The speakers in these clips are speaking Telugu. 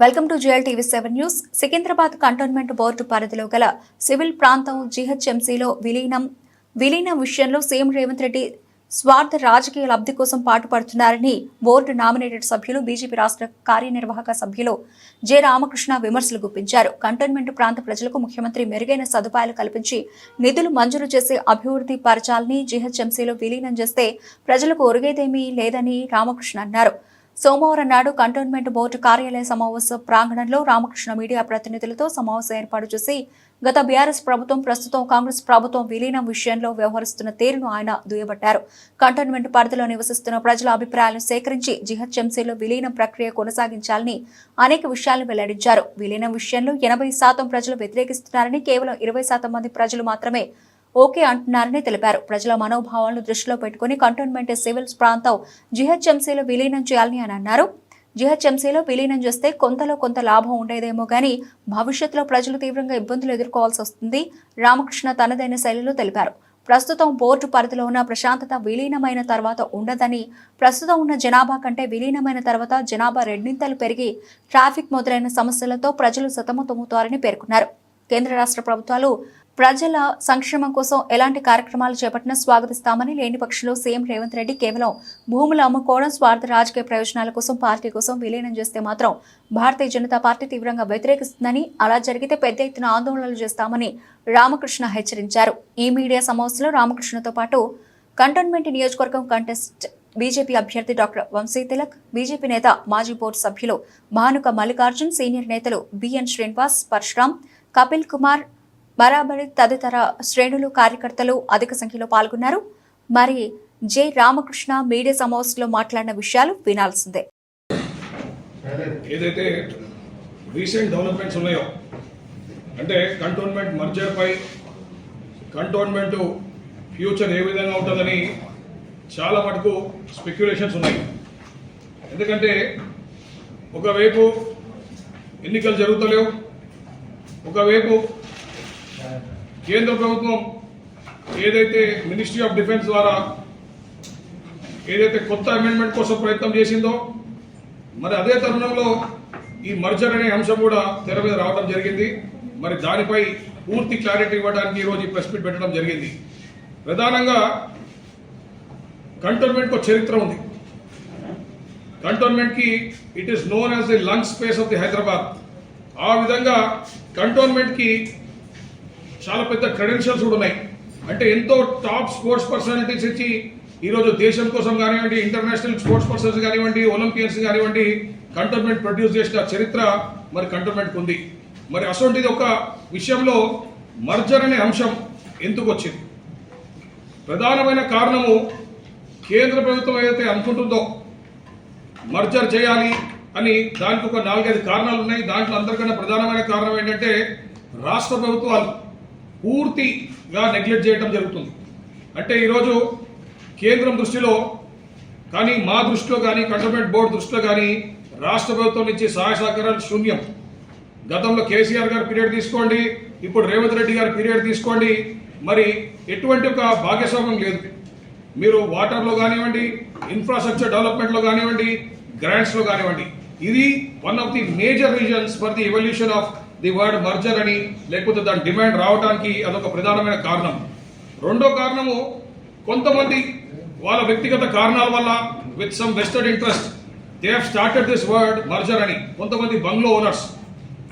Welcome to GL TV seven news. Secunderabad cantonment board పరిధిలో గల సివిల్ ప్రాంతం జీహెచ్ఎంసీలో విలీనం విలీనం విషయంలో సీఎం రేవంత్ రెడ్డి స్వార్థ రాజకీయ లబ్ధి కోసం పాటుపడుతున్నారని బోర్డు నామినేటెడ్ సభ్యులు బీజేపీ రాష్ట్ర కార్యనిర్వాహక సభ్యులు జె రామకృష్ణ విమర్శలు గుప్పించారు. కంటోన్మెంట్ ప్రాంత ప్రజలకు ముఖ్యమంత్రి మెరుగైన సదుపాయాలు కల్పించి నిధులు మంజూరు చేసి అభివృద్ధి పరచాలని జీహెచ్ఎంసీలో విలీనం చేస్తే ప్రజలకు ఒరిగేదేమీ లేదని రామకృష్ణ అన్నారు. సోమవారం నాడు కంటోన్మెంట్ బోర్డు కార్యాలయ సమావేశ ప్రాంగణంలో రామకృష్ణ మీడియా ప్రతినిధులతో సమావేశం ఏర్పాటు చేసి గత బీఆర్ఎస్ ప్రభుత్వం ప్రస్తుతం కాంగ్రెస్ ప్రభుత్వం విలీనం విషయంలో వ్యవహరిస్తున్న తీరును ఆయన దుయ్యబట్టారు. కంటోన్మెంట్ పరిధిలో నివసిస్తున్న ప్రజల అభిప్రాయాలను సేకరించి జిహెచ్ఎంసీలో విలీనం ప్రక్రియ కొనసాగించాలని అనేక విషయాలను వెల్లడించారు. విలీనం విషయంలో ఎనభై శాతం ప్రజలు వ్యతిరేకిస్తున్నారని కేవలం ఇరవై శాతం మంది ప్రజలు మాత్రమే ఓకే అంటున్నారని తెలిపారు. ప్రజల మనోభావాలను దృష్టిలో పెట్టుకుని కంటోన్మెంట్ సివిల్స్ ప్రాంతం జీహెచ్ఎంసీలో విలీనం చేయాలని అని అన్నారు. జీహెచ్ఎంసీలో విలీనం చేస్తే కొంతలో కొంత లాభం ఉండేదేమో కానీ భవిష్యత్తులో ప్రజలు తీవ్రంగా ఇబ్బందులు ఎదుర్కోవాల్సి వస్తుంది. రామకృష్ణ తనదైన శైలిలో తెలిపారు. ప్రస్తుతం బోర్డు పరిధిలో ఉన్న ప్రశాంతత విలీనమైన తర్వాత ఉండదని ప్రస్తుతం ఉన్న జనాభా కంటే విలీనమైన తర్వాత జనాభా రెండింతలు పెరిగి ట్రాఫిక్ మొదలైన సమస్యలతో ప్రజలు సతమతమవుతారని పేర్కొన్నారు. కేంద్ర రాష్ట్ర ప్రభుత్వాలు ప్రజల సంక్షేమం కోసం ఎలాంటి కార్యక్రమాలు చేపట్టినా స్వాగతిస్తామని లేని పక్షంలో సీఎం రేవంత్ రెడ్డి కేవలం భూములు అమ్ముకోవడం స్వార్థ రాజకీయ ప్రయోజనాల కోసం పార్టీ కోసం విలీనం చేస్తే మాత్రం భారతీయ జనతా పార్టీ తీవ్రంగా వ్యతిరేకిస్తుందని అలా జరిగితే పెద్ద ఎత్తున ఆందోళనలు చేస్తామని రామకృష్ణ హెచ్చరించారు. ఈ మీడియా సమావేశంలో రామకృష్ణతో పాటు కంటోన్మెంట్ నియోజకవర్గం కంటెస్ట్ బీజేపీ అభ్యర్థి డాక్టర్ వంశీ తిలక్ బీజేపీ నేత మాజీ బోర్డు సభ్యులు భానుక మల్లికార్జున్ సీనియర్ నేతలు బిఎన్ శ్రీనివాస్ పరశురాం కపిల్ కుమార్ బరాబరి తదితర శ్రేణులు కార్యకర్తలు అధిక సంఖ్యలో పాల్గొన్నారు. మరి జె రామకృష్ణ మీడియా సమావేశంలో మాట్లాడిన విషయాలు వినాల్సిందే. ఏదైతే రీసెంట్ డెవలప్మెంట్స్ ఉన్నాయో అంటే కంటోన్మెంట్ మర్జర్పై కంటోన్మెంట్ ఫ్యూచర్ ఏ విధంగా ఉంటుందని చాలా మటుకు స్పెక్యులేషన్స్ ఉన్నాయి. ఎందుకంటే ఒకవైపు ఎన్నికలు జరుగుతలేవు ఒకవైపు కేంద్ర ప్రభుత్వం ఏదైతే మినిస్ట్రీ ఆఫ్ డిఫెన్స్ ద్వారా ఏదైతే కొత్త అమెండ్మెంట్ కోసం ప్రయత్నం చేసిందో మరి అదే తరుణంలో ఈ మర్జర్ అనే అంశం కూడా తెర మీద రావడం జరిగింది. మరి దానిపై పూర్తి క్లారిటీ ఇవ్వడానికి ఈరోజు ఈ ప్రెస్ మీట్ పెట్టడం జరిగింది. ప్రధానంగా కంటోన్మెంట్కి ఒక చరిత్ర ఉంది. కంటోన్మెంట్కి it is known as the lung space of the Hyderabad ఆ విధంగా కంటోన్మెంట్కి చాలా పెద్ద క్రెడెన్షియల్స్ కూడా ఉన్నాయి. అంటే ఎంతో టాప్ స్పోర్ట్స్ పర్సనాలిటీస్ ఇచ్చి ఈరోజు దేశం కోసం కానివ్వండి ఇంటర్నేషనల్ స్పోర్ట్స్ పర్సన్స్ కానివ్వండి ఒలింపియన్స్ కానివ్వండి కంటోన్మెంట్ ప్రొడ్యూస్ చేసిన చరిత్ర మరి కంటోన్మెంట్కి ఉంది మరి అసొంటిది ఒక విషయంలో మర్జర్ అనే అంశం ఎందుకు వచ్చింది? ప్రధానమైన కారణము కేంద్ర ప్రభుత్వం ఏదైతే అనుకుంటుందో మర్జర్ చేయాలి అని దానికి ఒక నాలుగైదు కారణాలు ఉన్నాయి. దాంట్లో అందరికన్నా ప్రధానమైన కారణం ఏంటంటే రాష్ట్ర ప్రభుత్వాలు. పూర్తిగా నెగ్లెక్ట్ చేయడం జరుగుతుంది. అంటే ఈరోజు కేంద్రం దృష్టిలో కానీ మా దృష్టిలో కానీ కంటోన్మెంట్ బోర్డు దృష్టిలో కానీ రాష్ట్ర ప్రభుత్వం నుంచి సహాయ సహకారాలు శూన్యం. గతంలో కేసీఆర్ గారి పీరియడ్ తీసుకోండి ఇప్పుడు రేవంత్ రెడ్డి గారి పీరియడ్ తీసుకోండి. మరి ఎటువంటి ఒక భాగస్వామ్యం లేదు. మీరు వాటర్లో కానివ్వండి ఇన్ఫ్రాస్ట్రక్చర్ డెవలప్మెంట్లో కానివ్వండి గ్రాంట్స్లో కానివ్వండి. ఇది one of the major reasons for the evolution of the word merger అని లేకపోతే దాని డిమాండ్ రావడానికి అదొక ప్రధానమైన కారణం. రెండో కారణము కొంతమంది వాళ్ళ వ్యక్తిగత కారణాల వల్ల with some vested interest they have started this word merger అని. కొంతమంది బంగ్లో ఓనర్స్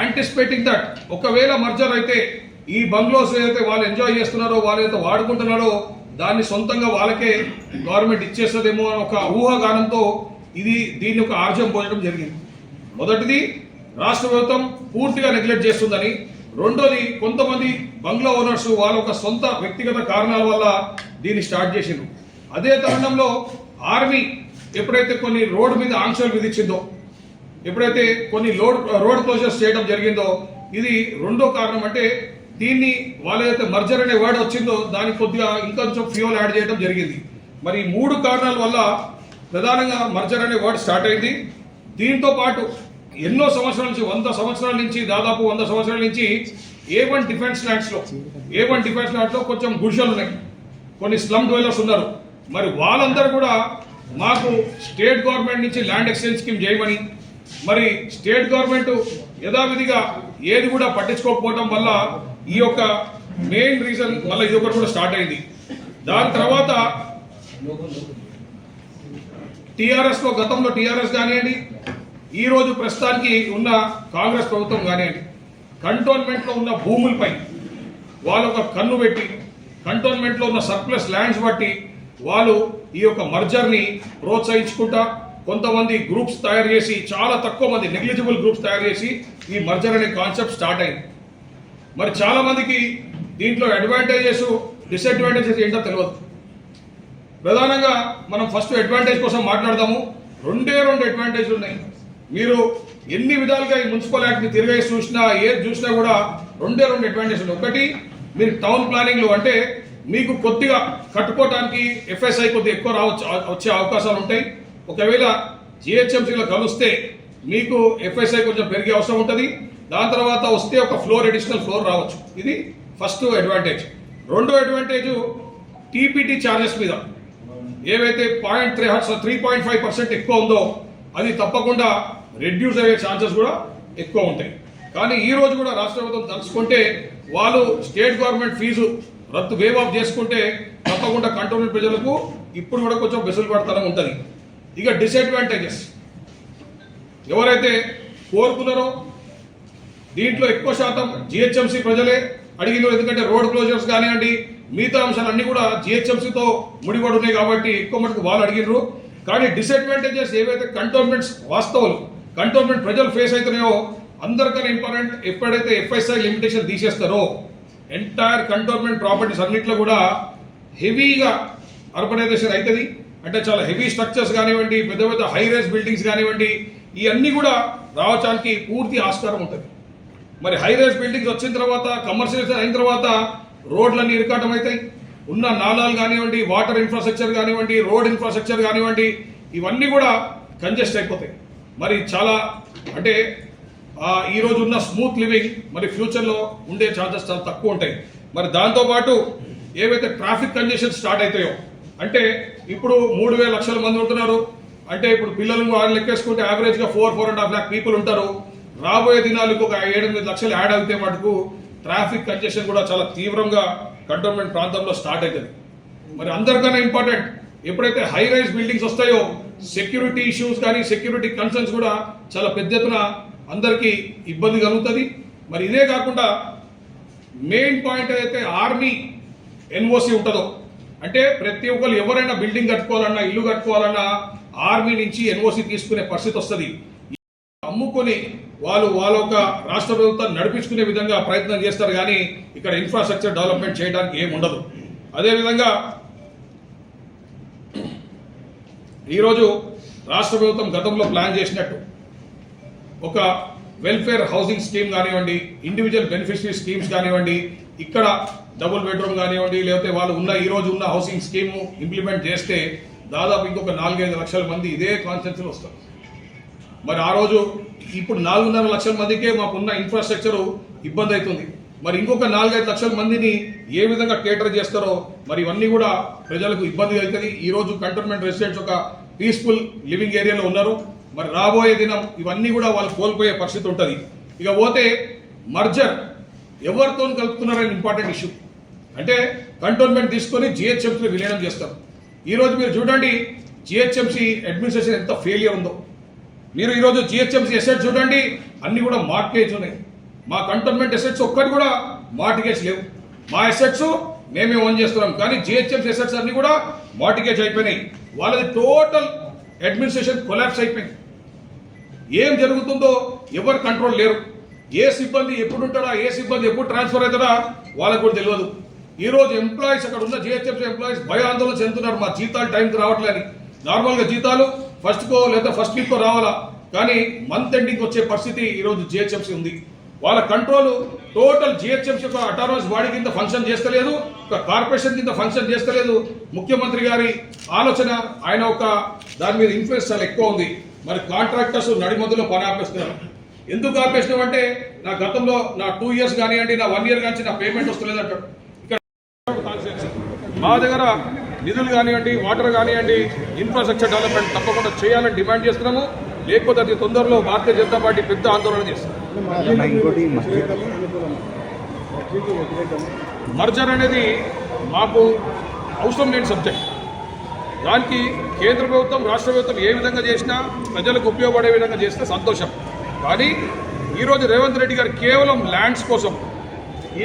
యాంటిసిపేటింగ్ దట్ ఒకవేళ మర్జర్ అయితే ఈ బంగ్లోస్ ఏదైతే వాళ్ళు ఎంజాయ్ చేస్తున్నారో వాళ్ళు ఏదైతే వాడుకుంటున్నారో దాన్ని సొంతంగా వాళ్ళకే గవర్నమెంట్ ఇచ్చేస్తుందేమో అని ఒక ఊహాగానంతో ఇది దీన్ని ఒక ఆర్జం పోయడం జరిగింది. మొదటిది రాష్ట్ర ప్రభుత్వం పూర్తిగా నెగ్లెక్ట్ చేస్తుందని రెండోది కొంతమంది బంగ్లా ఓనర్స్ వాళ్ళ ఒక సొంత వ్యక్తిగత కారణాల వల్ల దీన్ని స్టార్ట్ చేసిండ్రు. అదే తరుణంలో ఆర్మీ ఎప్పుడైతే కొన్ని రోడ్డు మీద ఆంక్షలు విధించిందో ఎప్పుడైతే కొన్ని లోడ్ రోడ్ క్లోజర్స్ చేయడం జరిగిందో ఇది రెండో కారణం అంటే దీన్ని వాళ్ళైతే మర్జర్ అనే వర్డ్ వచ్చిందో దానికి కొద్దిగా ఇంకొంచెం ఫ్యూల్ యాడ్ చేయడం జరిగింది. మరి మూడు కారణాల వల్ల ప్రధానంగా మర్జర్ అనే వర్డ్ స్టార్ట్ అయింది. దీంతో పాటు ఎన్నో సంవత్సరాల నుంచి వంద సంవత్సరాల నుంచి దాదాపు వంద సంవత్సరాల నుంచి ఏ వన్ డిఫెన్స్ ల్యాండ్స్లో ఏ వన్ డిఫెన్స్ ల్యాండ్స్లో కొంచెం గుడిసెలు ఉన్నాయి. కొన్ని స్లమ్ డెవలప్స్ ఉన్నారు. మరి వాళ్ళందరూ కూడా మాకు స్టేట్ గవర్నమెంట్ నుంచి ల్యాండ్ ఎక్స్చేంజ్ స్కీమ్ చేయమని మరి స్టేట్ గవర్నమెంట్ యథావిధిగా ఏది కూడా పట్టించుకోకపోవడం వల్ల ఈ యొక్క మెయిన్ రీజన్ మళ్ళీ ఇది ఒకటి కూడా స్టార్ట్ అయింది. దాని తర్వాత టీఆర్ఎస్లో గతంలో టీఆర్ఎస్ కానివ్వండి ఈ రోజు ప్రస్తుతానికి ఉన్న కాంగ్రెస్ ప్రభుత్వం కానివ్వండి కంటోన్మెంట్లో ఉన్న భూములపై వాళ్ళు ఒక కన్ను పెట్టి కంటోన్మెంట్లో ఉన్న సర్ప్లస్ ల్యాండ్స్ బట్టి వాళ్ళు ఈ యొక్క మర్జర్ని ప్రోత్సహించుకుంటా కొంతమంది గ్రూప్స్ తయారు చేసి చాలా తక్కువ మంది నెగ్లిజిబుల్ గ్రూప్స్ తయారు చేసి ఈ మర్జర్ అనే కాన్సెప్ట్ స్టార్ట్ అయింది. మరి చాలామందికి దీంట్లో అడ్వాంటేజెస్ డిసడ్వాంటేజెస్ ఏంటో తెలియదు ప్రధానంగా మనం ఫస్ట్ అడ్వాంటేజ్ కోసం మాట్లాడదాము. రెండే రెండు అడ్వాంటేజ్లు ఉన్నాయి. మీరు ఎన్ని విధాలుగా ఈ మున్సిపల్ యాక్ట్ని తిరిగేసి చూసినా ఏది చూసినా కూడా రెండే రెండు అడ్వాంటేజ్ ఒకటి మీరు టౌన్ ప్లానింగ్లో అంటే మీకు కొద్దిగా కట్టుకోవడానికి ఎఫ్ఎస్ఐ కొద్దిగా ఎక్కువ రావచ్చు వచ్చే అవకాశాలు ఉంటాయి. ఒకవేళ జిహెచ్ఎంసీలో కలిస్తే మీకు ఎఫ్ఎస్ఐ కొంచెం పెరిగే అవసరం ఉంటుంది. దాని తర్వాత వస్తే ఒక ఫ్లోర్ అడిషనల్ ఫ్లోర్ రావచ్చు. ఇది ఫస్ట్ అడ్వాంటేజ్ రెండో అడ్వాంటేజ్ టీపీటీ ఛార్జెస్ మీద. ఏవైతే point three three point five percent ఎక్కువ ఉందో అది తప్పకుండా రెడ్యూస్ అయ్యే ఛాన్సెస్ కూడా ఎక్కువ ఉంటాయి. కానీ ఈ రోజు కూడా రాష్ట్ర ప్రభుత్వం తలుచుకుంటే వాళ్ళు స్టేట్ గవర్నమెంట్ ఫీజు రద్దు వేవ్ ఆఫ్ చేసుకుంటే తప్పకుండా కంటోన్మెంట్ ప్రజలకు ఇప్పుడు కూడా కొంచెం వెసులుబాటుతనం ఉంటుంది. ఇక డిసడ్వాంటేజెస్ ఎవరైతే కోరుకున్నారో దీంట్లో ఎక్కువ శాతం జిహెచ్ఎంసీ ప్రజలే అడిగినారు ఎందుకంటే రోడ్ క్లోజర్స్ కానివ్వండి మిగతా అంశాలన్నీ కూడా జిహెచ్ఎంసీతో ముడిపడి ఉన్నాయి కాబట్టి ఎక్కువ మటుకు వాళ్ళు అడిగినారు. కానీ డిసడ్వాంటేజెస్ ఏవైతే కంటోన్మెంట్స్ వాస్తవాలు కంటోన్మెంట్ ప్రజలు ఫేస్ అవుతున్నాయో అందరికన్నా ఇంపార్టెంట్ ఎప్పుడైతే ఎఫ్ఎస్ఐ లిమిటేషన్ తీసేస్తారో ఎంటైర్ కంటోన్మెంట్ ప్రాపర్టీస్ అన్నింటిలో కూడా హెవీగా అర్బనైజేషన్ అవుతుంది అంటే చాలా హెవీ స్ట్రక్చర్స్ కానివ్వండి పెద్ద పెద్ద హై రేస్ బిల్డింగ్స్ కానివ్వండి ఇవన్నీ కూడా రావడానికి పూర్తి ఆస్కారం ఉంటుంది. మరి హై రేస్ బిల్డింగ్స్ వచ్చిన తర్వాత కమర్షియలైజేషన్ అయిన తర్వాత రోడ్లన్నీ ఇరకాటం అవుతాయి ఉన్న నాలాలు కానివ్వండి వాటర్ ఇన్ఫ్రాస్ట్రక్చర్ కానివ్వండి రోడ్ ఇన్ఫ్రాస్ట్రక్చర్ కానివ్వండి ఇవన్నీ కూడా కంజెస్ట్ అయిపోతాయి. మరి చాలా అంటే ఈరోజు ఈ రోజు ఉన్న స్మూత్ లివింగ్ మరి ఫ్యూచర్లో ఉండే ఛాన్సెస్ చాలా తక్కువ ఉంటాయి. మరి దాంతోపాటు ఏవైతే ట్రాఫిక్ కంజెషన్ స్టార్ట్ అవుతాయో అంటే ఇప్పుడు మూడు వేల లక్షల మంది ఉంటున్నారు అంటే ఇప్పుడు పిల్లలు వాళ్ళు లెక్కేసుకుంటే యావరేజ్గా four four and half lakh people ఉంటారు. రాబోయే దినాలకు ఒక ఏడెనిమిది లక్షలు యాడ్ అవుతే మటుకు ట్రాఫిక్ కంజెషన్ కూడా చాలా తీవ్రంగా కంటోన్మెంట్ ప్రాంతంలో స్టార్ట్ అవుతుంది. మరి అందరికన్నా ఇంపార్టెంట్ ఎప్పుడైతే హై రైజ్ బిల్డింగ్స్ వస్తాయో సెక్యూరిటీ ఇష్యూస్ కానీ సెక్యూరిటీ కన్సర్న్స్ కూడా చాలా పెద్ద ఎత్తున అందరికీ ఇబ్బంది కలుగుతుంది. మరి ఇదే కాకుండా మెయిన్ పాయింట్ అయితే ఆర్మీ ఎన్ఓసి ఉంటుందో అంటే ప్రతి ఒక్కరు ఎవరైనా బిల్డింగ్ కట్టుకోవాలన్నా ఇల్లు కట్టుకోవాలన్నా ఆర్మీ నుంచి ఎన్ఓసి తీసుకునే పరిస్థితి వస్తుంది. అమ్ముకొని వాళ్ళు వాళ్ళ ఒక రాష్ట్ర ప్రభుత్వం నడిపించుకునే విధంగా ప్రయత్నం చేస్తారు కానీ ఇక్కడ ఇన్ఫ్రాస్ట్రక్చర్ డెవలప్మెంట్ చేయడానికి ఏం ఉండదు అదేవిధంగా ఈరోజు రాష్ట్ర ప్రభుత్వం గతంలో ప్లాన్ చేసినట్టు ఒక వెల్ఫేర్ హౌసింగ్ స్కీమ్ కానివ్వండి ఇండివిజువల్ బెనిఫిషరీ స్కీమ్స్ కానివ్వండి ఇక్కడ డబుల్ బెడ్రూమ్ కానివ్వండి లేకపోతే వాళ్ళు ఉన్న ఈ రోజు ఉన్న హౌసింగ్ స్కీము ఇంప్లిమెంట్ చేస్తే దాదాపు ఇంకొక నాలుగైదు లక్షల మంది ఇదే కాన్సెప్ట్లో వస్తారు. మరి ఆ రోజు ఇప్పుడు నాలుగున్నర లక్షల మందికే మాకున్న ఇన్ఫ్రాస్ట్రక్చర్ ఇబ్బంది అవుతుంది మరి ఇంకొక నాలుగైదు లక్షల మందిని ఏ విధంగా కేటర్ చేస్తారో మరి ఇవన్నీ కూడా ప్రజలకు ఇబ్బంది అవుతుంది. ఈరోజు కంటోన్మెంట్ రెసిడెంట్స్ ఒక పీస్ఫుల్ లివింగ్ ఏరియాలో ఉన్నారు. మరి రాబోయే దినం ఇవన్నీ కూడా వాళ్ళు కోల్పోయే పరిస్థితి ఉంటుంది. ఇక పోతే మర్జర్ ఎవరితో కలుపుతున్నారని ఇంపార్టెంట్ ఇష్యూ. అంటే కంటోన్మెంట్ తీసుకొని జిహెచ్ఎంసీ విలీనం చేస్తారు. ఈరోజు మీరు చూడండి జిహెచ్ఎంసీ అడ్మినిస్ట్రేషన్ ఎంత ఫెయిలియర్ ఉందో. మీరు ఈరోజు జిహెచ్ఎంసీ ఎసెట్స్ చూడండి అన్నీ కూడా మార్కేజ్ ఉన్నాయి. మా కంటోన్మెంట్ ఎసెట్స్ ఒక్కటి కూడా మార్టిగేజ్ లేవు. మా ఎసెట్స్ మేమే ఓన్ చేస్తున్నాం. కానీ జిహెచ్ఎంసీ ఎసెట్స్ అన్ని కూడా మార్టిగేజ్ అయిపోయినాయి. వాళ్ళది టోటల్ అడ్మినిస్ట్రేషన్ కొలాప్స్ అయిపోయింది. ఏం జరుగుతుందో ఎవరు కంట్రోల్ లేరు. ఏ సిబ్బంది ఎప్పుడు ఉంటాడా ఏ సిబ్బంది ఎప్పుడు ట్రాన్స్ఫర్ అవుతాడా వాళ్ళకు కూడా తెలియదు. ఈ రోజు ఎంప్లాయీస్ అక్కడ ఉన్న జిహెచ్ఎంసీ ఎంప్లాయీస్ భయాందోళన చెందుతున్నారు. మా జీతాలు టైంకి రావట్లేని నార్మల్గా జీతాలు ఫస్ట్ కో లేదా ఫస్ట్ వీక్ కో రావాలా? కానీ మంత్ ఎండింగ్ వచ్చే పరిస్థితి ఈరోజు జిహెచ్ఎంసీ ఉంది. వాళ్ళ కంట్రోల్ టోటల్ జిహెచ్ఎంసీ ఒక అటానమస్ బాడీ కింద ఫంక్షన్ చేస్తలేదు ఒక కార్పొరేషన్ కింద ఫంక్షన్ చేస్తలేదు. ముఖ్యమంత్రి గారి ఆలోచన ఆయన ఒక దాని మీద ఇన్ఫ్లుయెన్స్ చాలా ఎక్కువ ఉంది. మరి కాంట్రాక్టర్స్ నడిమందులో పని ఆపేస్తున్నారు. ఎందుకు ఆపేసినాం అంటే నా గతంలో నా టూ ఇయర్స్ కానివ్వండి నా వన్ ఇయర్ కానీ నా పేమెంట్ వస్తలేదు అంటాడు. ఇక్కడ మా దగ్గర నిధులు కానివ్వండి వాటర్ కానివ్వండి ఇన్ఫ్రాస్ట్రక్చర్ డెవలప్మెంట్ తప్పకుండా చేయాలని డిమాండ్ చేస్తున్నాము. లేకపోతే అతి తొందరలో భారతీయ జనతా పార్టీ పెద్ద ఆందోళన చేస్తుంది. మర్జర్ అనేది మాకు అవసరం లేని సబ్జెక్ట్. దానికి కేంద్ర ప్రభుత్వం రాష్ట్ర ప్రభుత్వం ఏ విధంగా చేసినా ప్రజలకు ఉపయోగపడే విధంగా చేస్తే సంతోషం. కానీ ఈరోజు రేవంత్ రెడ్డి గారు కేవలం ల్యాండ్స్ కోసం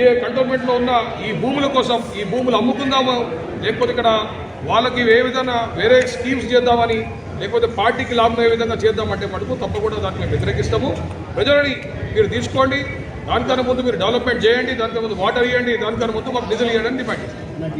ఏ కంటోన్మెంట్లో ఉన్న ఈ భూముల కోసం ఈ భూములు అమ్ముకుందామో లేకపోతే ఇక్కడ వాళ్ళకి ఏ విధంగా వేరే స్కీమ్స్ చేద్దామని లేకపోతే పార్టీకి లాభం ఏ విధంగా చేద్దామంటే మటుకు తప్పకుండా దాన్ని మేము వ్యతిరేకిస్తాము. ప్రజలని మీరు తీసుకోండి. దానికన్నా ముందు మీరు డెవలప్మెంట్ చేయండి. దానికన్నా ముందు వాటర్ ఇవ్వండి. దానికన్నా ముందు మాకు డీజిల్ ఇవ్వండి డిమాండ్ చేస్తాం.